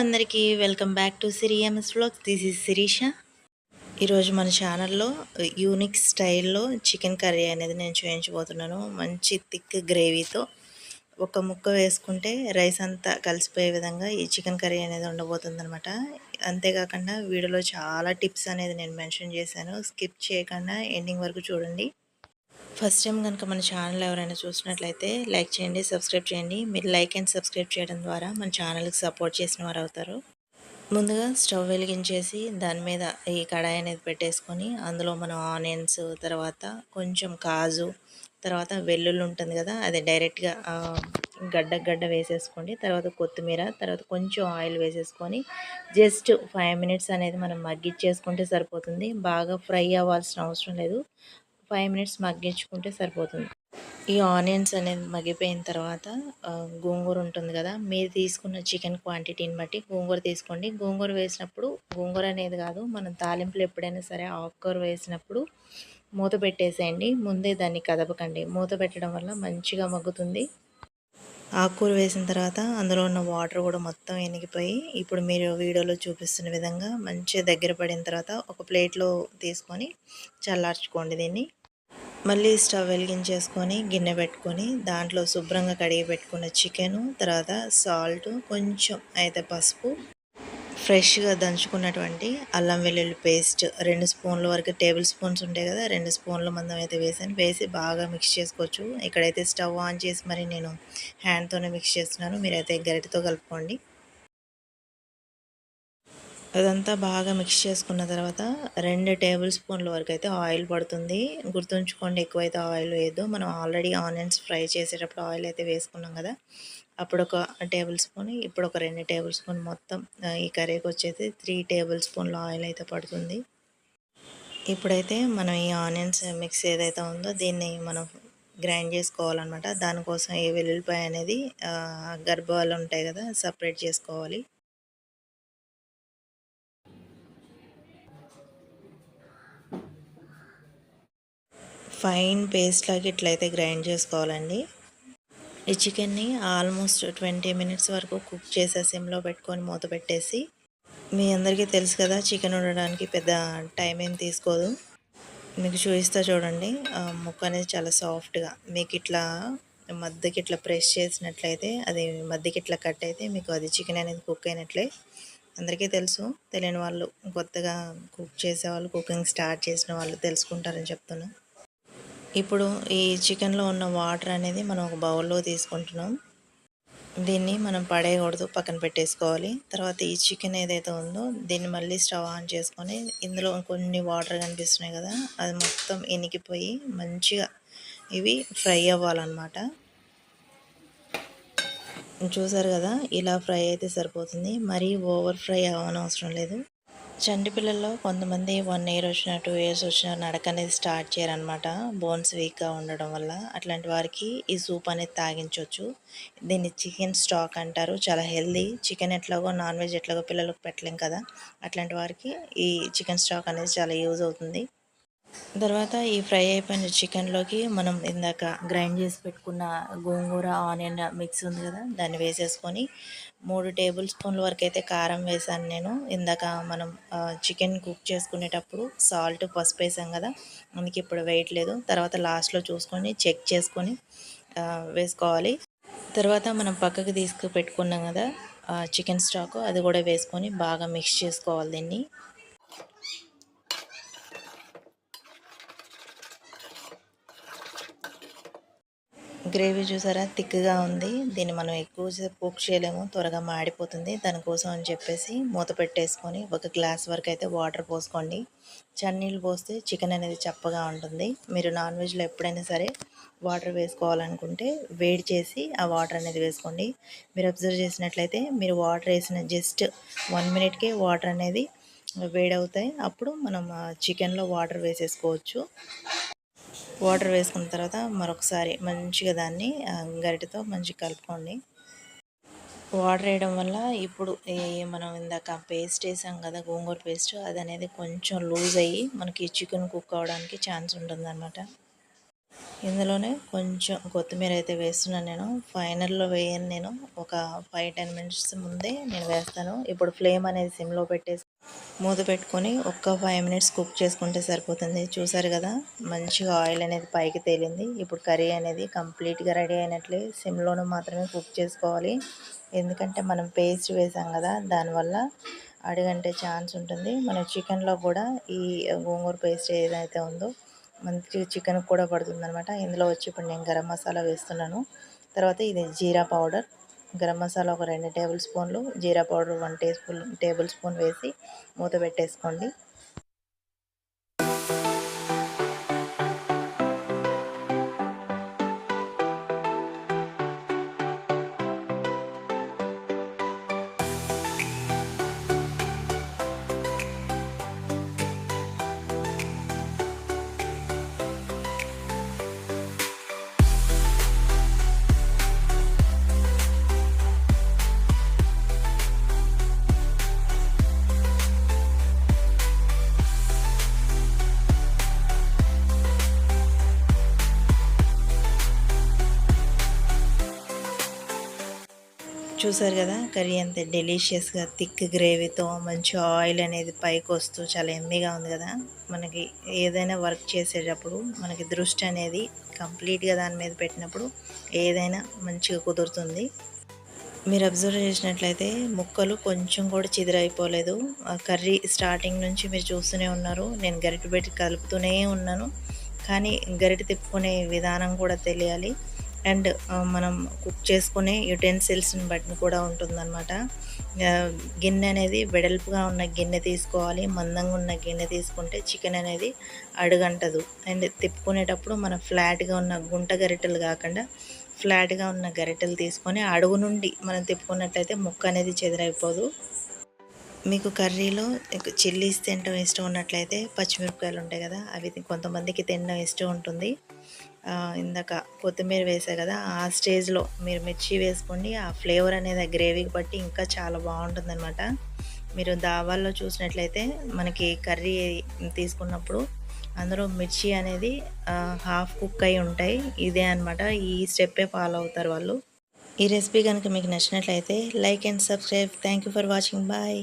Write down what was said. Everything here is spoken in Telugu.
అందరికీ వెల్కమ్ బ్యాక్ టు సిరిఎంఎస్ వ్లాగ్స్. This is Sirisha. ఈరోజు మన ఛానల్లో యూనిక్ స్టైల్లో చికెన్ కర్రీ అనేది నేను చూపించబోతున్నాను. మంచి థిక్ గ్రేవీతో ఒక ముక్క వేసుకుంటే రైస్ అంతా కలిసిపోయే విధంగా ఈ చికెన్ కర్రీ అనేది ఉండబోతుంది అనమాట అంతేకాకుండా వీడియోలో చాలా టిప్స్ అనేది నేను మెన్షన్ చేశాను. స్కిప్ చేయకుండా ఎండింగ్ వరకు చూడండి. ఫస్ట్ టైం కనుక మన ఛానల్ ఎవరైనా చూసినట్లయితే లైక్ చేయండి సబ్స్క్రైబ్ చేయండి. మీరు లైక్ అండ్ సబ్స్క్రైబ్ చేయడం ద్వారా మన ఛానల్కి సపోర్ట్ చేసిన వారు అవుతారు. ముందుగా స్టవ్ వెలిగించేసి దాని మీద ఈ కడాయి అనేది పెట్టేసుకొని అందులో మనం ఆనియన్స్ తర్వాత కొంచెం కాజు తర్వాత వెల్లుల్లి ఉంటుంది కదా అది డైరెక్ట్గా గడ్డ గడ్డ వేసేసుకోండి. తర్వాత కొత్తిమీర తర్వాత కొంచెం ఆయిల్ వేసేసుకొని జస్ట్ ఫైవ్ మినిట్స్ అనేది మనం మగ్గిచ్చేసుకుంటే సరిపోతుంది. బాగా ఫ్రై అవ్వాల్సిన అవసరం లేదు. ఫైవ్ మినిట్స్ మగ్గించుకుంటే సరిపోతుంది. ఈ ఆనియన్స్ అనేది మగ్గిపోయిన తర్వాత గోంగూర ఉంటుంది కదా మీరు తీసుకున్న చికెన్ క్వాంటిటీని బట్టి గోంగూర తీసుకోండి. గోంగూర వేసినప్పుడు గోంగూర అనేది కాదు మనం తాలింపులు ఎప్పుడైనా సరే ఆకుకూర వేసినప్పుడు మూత పెట్టేసేయండి. ముందే దాన్ని కదపకండి. మూత పెట్టడం వల్ల మంచిగా మగ్గుతుంది. ఆకుకూర వేసిన తర్వాత అందులో ఉన్న వాటర్ కూడా మొత్తం ఎనిగిపోయి ఇప్పుడు మీరు వీడియోలో చూపిస్తున్న విధంగా మంచిగా దగ్గర పడిన తర్వాత ఒక ప్లేట్లో తీసుకొని చల్లార్చుకోండి దీన్ని. మళ్ళీ స్టవ్ వెలిగించేసుకొని గిన్నె పెట్టుకొని దాంట్లో శుభ్రంగా కడిగి పెట్టుకున్న చికెను తర్వాత సాల్ట్ కొంచెం అయితే పసుపు ఫ్రెష్గా దంచుకున్నటువంటి అల్లం వెల్లుల్లి పేస్ట్ రెండు స్పూన్ల వరకు టేబుల్ స్పూన్స్ ఉంటాయి కదా రెండు స్పూన్ల మందం అయితే వేసాను. వేసి బాగా మిక్స్ చేసుకోవచ్చు. ఇక్కడైతే స్టవ్ ఆన్ చేసి మరి నేను హ్యాండ్తోనే మిక్స్ చేస్తున్నాను. మీరైతే గరిటతో కలుపుకోండి. అదంతా బాగా మిక్స్ చేసుకున్న తర్వాత రెండు టేబుల్ స్పూన్ల వరకు అయితే ఆయిల్ పడుతుంది. గుర్తుంచుకోండి ఎక్కువైతే ఆయిల్ వేయద్దు. మనం ఆల్రెడీ ఆనియన్స్ ఫ్రై చేసేటప్పుడు ఆయిల్ అయితే వేసుకున్నాం కదా. అప్పుడు ఒక టేబుల్ స్పూన్ ఇప్పుడు ఒక రెండు టేబుల్ స్పూన్ మొత్తం ఈ కర్రీకి వచ్చేసి త్రీ టేబుల్ స్పూన్ల ఆయిల్ అయితే పడుతుంది. ఇప్పుడైతే మనం ఈ ఆనియన్స్ మిక్స్ ఏదైతే ఉందో దీన్ని మనం గ్రైండ్ చేసుకోవాలన్నమాట. దానికోసం ఈ వెల్లుల్లిపాయ అనేది గర్భాలు ఉంటాయి కదా సపరేట్ చేసుకోవాలి. ఫైన్ పేస్ట్ లాగా ఇట్లయితే గ్రైండ్ చేసుకోవాలండి. ఈ చికెన్ని ఆల్మోస్ట్ ట్వంటీ మినిట్స్ వరకు కుక్ చేసే సిమ్లో పెట్టుకొని మూత పెట్టేసి మీ అందరికీ తెలుసు కదా చికెన్ ఉండడానికి పెద్ద టైం ఏం తీసుకోదు. మీకు చూపిస్తా చూడండి. ముక్క అనేది చాలా సాఫ్ట్గా మీకు ఇట్లా మధ్యకి ఇట్లా ప్రెస్ చేసినట్లయితే అది మధ్యకి ఇట్లా కట్ అయితే మీకు అది చికెన్ అనేది కుక్ అయినట్లే. అందరికీ తెలుసు. తెలియని వాళ్ళు కొత్తగా కుక్ చేసే వాళ్ళు కుకింగ్ స్టార్ట్ చేసిన వాళ్ళు తెలుసుకుంటారని చెప్తున్నాను ఇప్పుడు ఈ చికెన్లో ఉన్న వాటర్ అనేది మనం ఒక బౌల్లో తీసుకుంటున్నాం. దీన్ని మనం పడేయకూడదు పక్కన పెట్టేసుకోవాలి. తర్వాత ఈ చికెన్ ఏదైతే ఉందో దీన్ని మళ్ళీ స్టవ్ ఆన్ చేసుకొని ఇందులో కొన్ని వాటర్ కనిపిస్తున్నాయి కదా అది మొత్తం ఇనికిపోయి మంచిగా ఇవి ఫ్రై అవ్వాలన్నమాట. చూసారు కదా ఇలా ఫ్రై అయితే సరిపోతుంది. మరీ ఓవర్ ఫ్రై అవ్వనవసరం లేదు. చంటి పిల్లల్లో కొంతమంది వన్ ఇయర్ వచ్చిన టూ ఇయర్స్ వచ్చిన నడక అనేది స్టార్ట్ చేయరనమాట బోన్స్ వీక్గా ఉండడం వల్ల అట్లాంటి వారికి ఈ సూప్ అనేది తాగించవచ్చు దీన్ని చికెన్ స్టాక్ అంటారు. చాలా హెల్దీ. చికెన్ ఎట్లాగో నాన్ వెజ్ ఎట్లాగో పిల్లలకు పెట్టలేం కదా. అట్లాంటి వారికి ఈ చికెన్ స్టాక్ అనేది చాలా యూజ్ అవుతుంది. తర్వాత ఈ ఫ్రై అయిపోయిన చికెన్లోకి మనం ఇందాక గ్రైండ్ చేసి పెట్టుకున్న గోంగూర ఆనియన్ మిక్స్ ఉంది కదా దాన్ని వేసేసుకొని మూడు టేబుల్ స్పూన్ల వరకు అయితే కారం వేసాను నేను. ఇందాక మనం చికెన్ కుక్ చేసుకునేటప్పుడు సాల్ట్ పసుపు వేసాం కదా అందుకే ఇప్పుడు వేయట్లేదు. తర్వాత లాస్ట్లో చూసుకొని చెక్ చేసుకొని వేసుకోవాలి. తర్వాత మనం పక్కకు తీసుకు పెట్టుకున్నాం కదా చికెన్ స్టాక్ అది కూడా వేసుకొని బాగా మిక్స్ చేసుకోవాలి దీన్ని. గ్రేవీ చూసారా? థిక్గా ఉంది. దీన్ని మనం ఎక్కువసేపు కుక్ చేయలేము. త్వరగా మాడిపోతుంది. దానికోసం అని చెప్పేసి మూత పెట్టేసుకొని ఒక గ్లాస్ వరకు అయితే వాటర్ పోసుకోండి. చన్నీళ్ళు పోస్తే చికెన్ అనేది చప్పగా ఉంటుంది. మీరు నాన్ వెజ్లో ఎప్పుడైనా సరే వాటర్ వేసుకోవాలనుకుంటే వేడి చేసి ఆ వాటర్ అనేది వేసుకోండి. మీరు అబ్జర్వ్ చేసినట్లయితే మీరు వాటర్ వేసిన జస్ట్ వన్ మినిట్కే వాటర్ అనేది వేడవుతాయి. అప్పుడు మనం చికెన్లో వాటర్ వేసేసుకోవచ్చు. వాటర్ వేసుకున్న తర్వాత మరొకసారి మంచిగా దాన్ని గరిటతో మంచిగా కలుపుకోండి. వాటర్ వేయడం వల్ల ఇప్పుడు మనం ఇందాక పేస్ట్ వేసాం కదా గోంగూర పేస్ట్ అది అనేది కొంచెం లూజ్ అయ్యి మనకి చికెన్ కుక్ అవడానికి ఛాన్స్ ఉంటుందన్నమాట. ఇందులోనే కొంచెం కొత్తిమీర అయితే వేస్తున్నాను నేను. ఫైనల్లో వేయను నేను. ఒక ఫైవ్ టెన్ మినిట్స్ ముందే నేను వేస్తాను. ఇప్పుడు ఫ్లేమ్ అనేది సిమ్లో పెట్టేసి మూత పెట్టుకొని ఒక్క ఫైవ్ మినిట్స్ కుక్ చేసుకుంటే సరిపోతుంది. చూసారు కదా మంచిగా ఆయిల్ అనేది పైకి తేలింది. ఇప్పుడు కర్రీ అనేది కంప్లీట్గా రెడీ అయినట్లే సిమ్లోనూ మాత్రమే కుక్ చేసుకోవాలి. ఎందుకంటే మనం పేస్ట్ వేసాం కదా దానివల్ల అడిగంటే ఛాన్స్ ఉంటుంది. మన చికెన్లో కూడా ఈ గోంగూర పేస్ట్ ఏదైతే ఉందో మంచి చికెన్ కూడా పడుతుంది అనమాట ఇందులో వచ్చి ఇప్పుడు నేను గరం మసాలా వేస్తున్నాను. తర్వాత ఇది జీరా పౌడర్. గరం మసాలా ఒక రెండు టేబుల్ స్పూన్లు జీరా powder one teaspoon tablespoon వేసి మూత పెట్టేసుకోండి. చూసారు కదా కర్రీ అంతే డెలిషియస్గా థిక్ గ్రేవీతో మంచి ఆయిల్ అనేది పైకి వస్తూ చాలా ఎమ్మిగా ఉంది కదా. మనకి ఏదైనా వర్క్ చేసేటప్పుడు మనకి దృష్టి అనేది కంప్లీట్గా దాని మీద పెట్టినప్పుడు ఏదైనా మంచిగా కుదురుతుంది. మీరు అబ్జర్వ్ చేసినట్లయితే ముక్కలు కొంచెం కూడా చిదిరైపోలేదు. ఆ కర్రీ స్టార్టింగ్ నుంచి మీరు చూస్తూనే ఉన్నారు. నేను గరిటె పెట్టి కలుపుతూనే ఉన్నాను. కానీ గరిటె తిప్పుకునే విధానం కూడా తెలియాలి. అండ్ మనం కుక్ చేసుకునే యుటెన్సిల్స్ని బట్టి కూడా ఉంటుందన్నమాట. గిన్నె అనేది వెడల్పుగా ఉన్న గిన్నె తీసుకోవాలి మందంగా ఉన్న గిన్నె తీసుకుంటే చికెన్ అనేది అడుగంటదు. అండ్ తిప్పుకునేటప్పుడు మనం ఫ్లాట్గా ఉన్న గుంట గరిటెలు కాకుండా ఫ్లాట్గా ఉన్న గరిటెలు తీసుకొని అడుగు నుండి మనం తిప్పుకున్నట్లయితే ముక్క అనేది చెదరైపోదు. మీకు కర్రీలో చిల్లీస్ తినడం ఇష్టం ఉన్నట్లయితే పచ్చిమిరపకాయలు ఉంటాయి కదా అవి కొంతమందికి తినడం ఇష్టం ఉంటుంది. ఇందాక కొత్తిమీర వేసా కదా ఆ స్టేజ్లో మీరు మిర్చి వేసుకోండి ఆ ఫ్లేవర్ అనేది ఆ గ్రేవీకి బట్టి ఇంకా చాలా బాగుంటుంది అనమాట మీరు దావాల్లో చూసినట్లయితే మనకి కర్రీ తీసుకున్నప్పుడు అందులో మిర్చి అనేది హాఫ్ కుక్ అయి ఉంటాయి. ఇదే అనమాట ఈ స్టెప్పే ఫాలో అవుతారు వాళ్ళు. ఈ రెసిపీ కనుక మీకు నచ్చినట్లయితే like and subscribe. Thank you for watching. Bye.